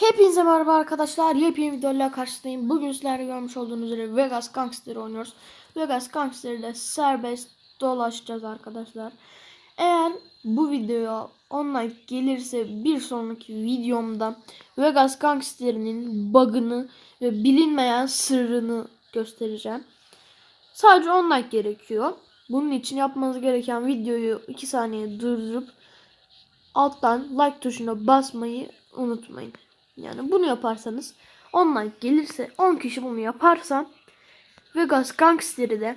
Hepinize merhaba arkadaşlar. Yepyeni videoyla karşınızdayım. Bugün sizlerle görmüş olduğunuz üzere Vegas Gangster oynuyoruz. Vegas Gangster'de serbest dolaşacağız arkadaşlar. Eğer bu videoya 10 like gelirse bir sonraki videomda Vegas Gangster'inin bug'ını ve bilinmeyen sırrını göstereceğim. Sadece 10 like gerekiyor. Bunun için yapmanız gereken videoyu 2 saniye durdurup alttan like tuşuna basmayı unutmayın. Yani bunu yaparsanız 10 like gelirse 10 kişi bunu yaparsa Vegas Gangster'i de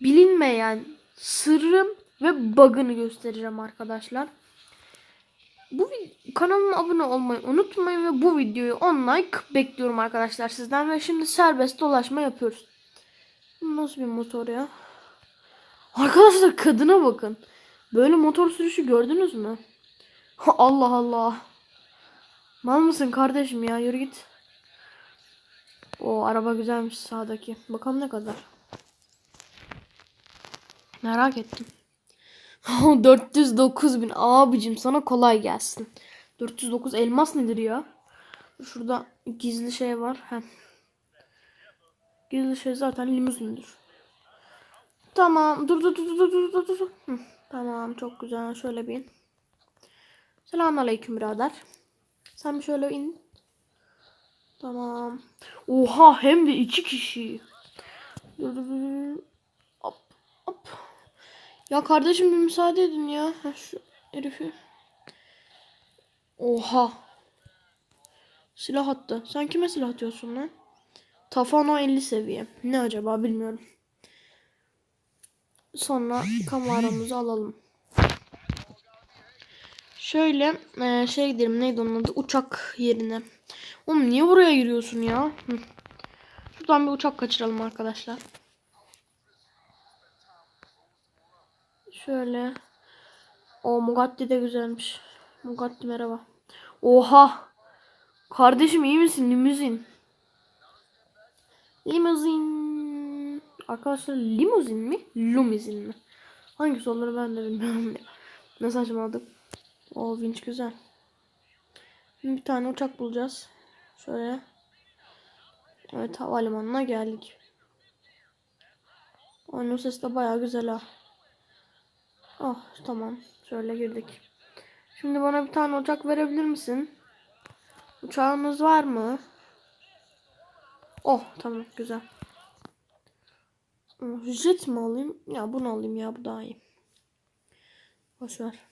bilinmeyen sırrım ve bug'ını göstereceğim arkadaşlar. Bu kanalıma abone olmayı unutmayın ve bu videoyu 10 like bekliyorum arkadaşlar sizden ve şimdi serbest dolaşma yapıyoruz. Nasıl bir motor ya? Arkadaşlar kadına bakın. Böyle motor sürüşü gördünüz mü? Allah Allah. Mal mısın kardeşim ya yürü git. O araba güzelmiş sağdaki. Bakalım ne kadar. Merak ettim. 409 bin abicim sana kolay gelsin. 409 elmas nedir ya? Şurada gizli şey var. Heh. Gizli şey zaten limuzindir. Tamam. Dur dur dur dur dur dur dur. Tamam çok güzel. Şöyle bir. Selamünaleyküm birader. Sen bir şöyle in. Tamam. Oha hem de iki kişi. Hop hop. Ya kardeşim bir müsaade edin ya. Ha, şu herifi. Oha. Silah attı. Sen kime silah atıyorsun lan? Tafano 50 seviye. Ne acaba bilmiyorum. Sonra kameramızı alalım. Şöyle e, şey gidelim neydi onun adı uçak yerine. Oğlum niye buraya giriyorsun ya? Hı. Şuradan bir uçak kaçıralım arkadaşlar. Şöyle. O Mugatti de güzelmiş. Mugatti merhaba. Oha. Kardeşim iyi misin? Limuzin. Limuzin. Arkadaşlar limuzin mi? Lumuzin mi? Hangisi olur ben de bilmiyorum. ne saçmaladım. O vinç güzel. Bir tane uçak bulacağız. Şöyle. Evet havalimanına geldik. Oyunun sesi de bayağı güzel ha. Oh tamam. Şöyle girdik. Şimdi bana bir tane uçak verebilir misin? Uçağınız var mı? Oh tamam güzel. Jet mi alayım? Ya bunu alayım ya bu daha iyi. Boş ver.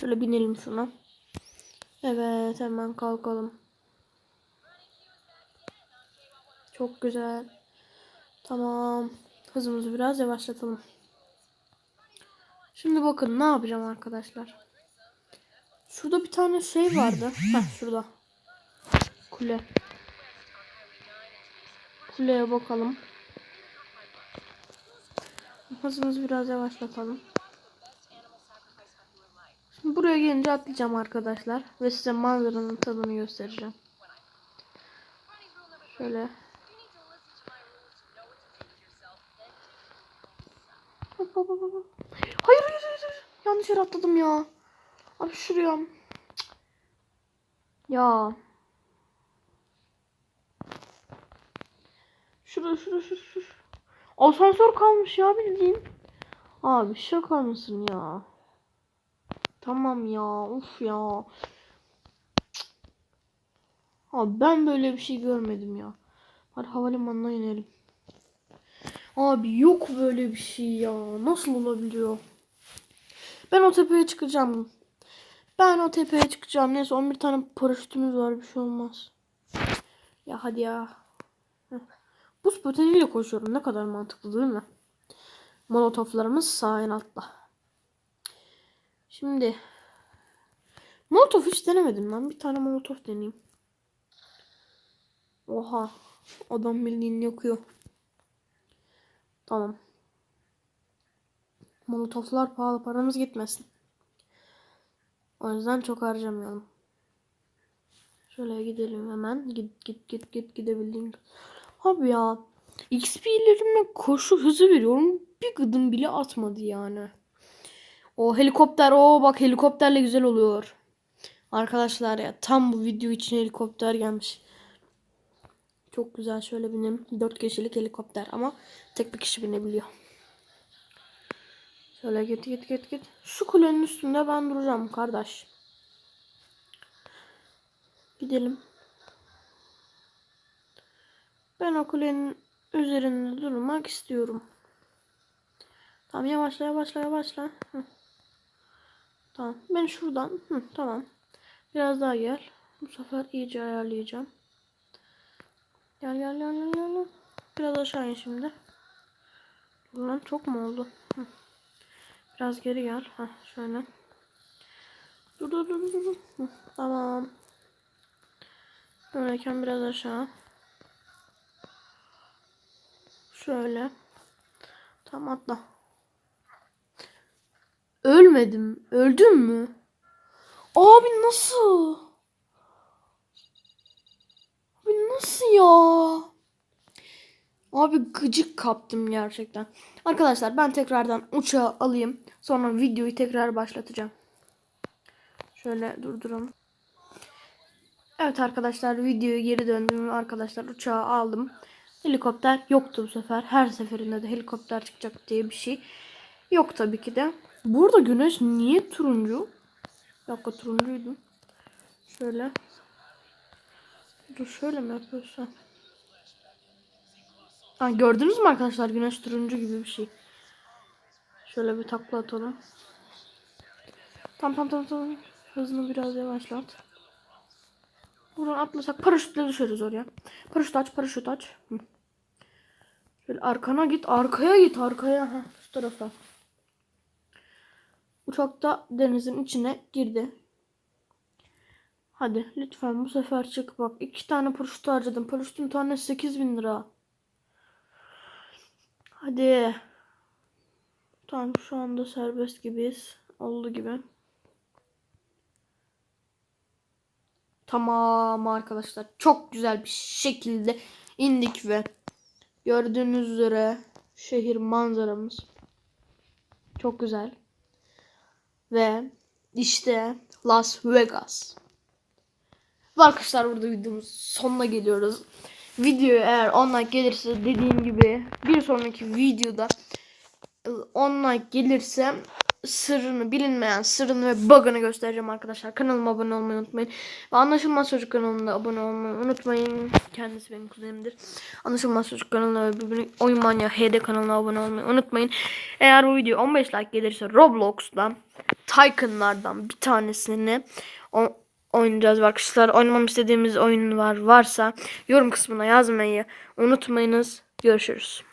Şöyle binelim şuna. Evet hemen kalkalım. Çok güzel. Tamam. Hızımızı biraz yavaşlatalım. Şimdi bakın ne yapacağım arkadaşlar. Şurada bir tane şey vardı. Heh şurada. Kule. Kuleye bakalım. Hızımızı biraz yavaşlatalım. Buraya gelince atlayacağım arkadaşlar. Ve size manzaranın tadını göstereceğim. Şöyle. Hayır, hayır, hayır, hayır. Yanlış yere atladım ya. Abi şuraya. Ya. Şurada, şurada, şurada, şurada. Asansör kalmış ya bildiğin. Abi şaka mısın ya? Tamam ya. Uf ya. Abi ben böyle bir şey görmedim ya. Hadi havalimanına inelim. Abi yok böyle bir şey ya. Nasıl olabiliyor? Ben o tepeye çıkacağım. Ben o tepeye çıkacağım. Neyse 11 tane paraşütümüz var. Bir şey olmaz. Ya hadi ya. Heh. Buz pateniyle koşuyorum. Ne kadar mantıklı değil mi? Molotoflarımız sağ en altta. Şimdi Molotov hiç denemedim ben. Bir tane molotof deneyeyim. Oha. Adam bildiğin yakıyor. Tamam. Molotoflar pahalı. Paramız gitmesin. O yüzden çok harcamayalım. Şöyle gidelim hemen. Git git git git gidebildiğin. Abi ya. XP'lerime koşu hızı veriyorum. Bir gıdım bile atmadı yani. O helikopter o bak helikopterle güzel oluyor. Arkadaşlar ya tam bu video için helikopter gelmiş. Çok güzel şöyle benim 4 kişilik helikopter ama tek bir kişi binebiliyor. Şöyle git git git git. Şu kulenin üstünde ben duracağım kardeş. Gidelim. Ben o kulenin üzerinde durmak istiyorum. Tamam yavaşla yavaşla yavaşla. Hı. Tamam. Ben şuradan. Hı, tamam. Biraz daha gel. Bu sefer iyice ayarlayacağım. Gel gel gel gel gel. Biraz aşağı in şimdi. Dur Lan çok mu oldu? Hı. Biraz geri gel. Heh, şöyle. Dur dur dur dur. Hı, tamam. Böyleyken biraz aşağı. Şöyle. Tamam atla. Ölmedim. Öldüm mü? Abi nasıl? Abi nasıl ya? Abi gıcık kaptım gerçekten. Arkadaşlar ben tekrardan uçağı alayım. Sonra videoyu tekrar başlatacağım. Şöyle durduralım. Evet arkadaşlar videoya geri döndüm. Arkadaşlar uçağı aldım. Helikopter yoktu bu sefer. Her seferinde de helikopter çıkacak diye bir şey yok tabii ki de. Burada güneş niye turuncu? Bir dakika turuncuydu. Şöyle. Dur şöyle mi yapıyorsun? Ha, gördünüz mü arkadaşlar güneş turuncu gibi bir şey. Şöyle bir takla atalım. Tam tam tam tam. Hızını biraz yavaşlat. Buradan atlasak paraşütle düşeriz oraya. Paraşüt aç, paraşüt aç. Şöyle arkana git, arkaya git, arkaya. Ha, şu tarafa. Uçak da denizin içine girdi. Hadi lütfen bu sefer çık bak. iki tane paraşüt harcadım. Paraşütün tanesi 8000 lira. Hadi. Tamam şu anda serbest gibiyiz. Oldu gibi. Tamam arkadaşlar. Çok güzel bir şekilde indik ve gördüğünüz üzere şehir manzaramız çok güzel. Ve işte Las Vegas. Ve arkadaşlar burada videomuz sonuna geliyoruz. Video eğer 10 like gelirse dediğim gibi bir sonraki videoda 10 like gelirse sırrını bilinmeyen sırrını ve bug'ını göstereceğim arkadaşlar. Kanalıma abone olmayı unutmayın. Ve Anlaşılmaz Çocuk kanalına abone olmayı unutmayın. Kendisi benim kuzenimdir. Anlaşılmaz Çocuk kanalına ve Oyun Manya HD kanalına abone olmayı unutmayın. Eğer bu video 15 like gelirse Roblox'ta Tycoon'lardan bir tanesini oynayacağız arkadaşlar. Oynamam istediğimiz oyun var varsa yorum kısmına yazmayı unutmayınız. Görüşürüz.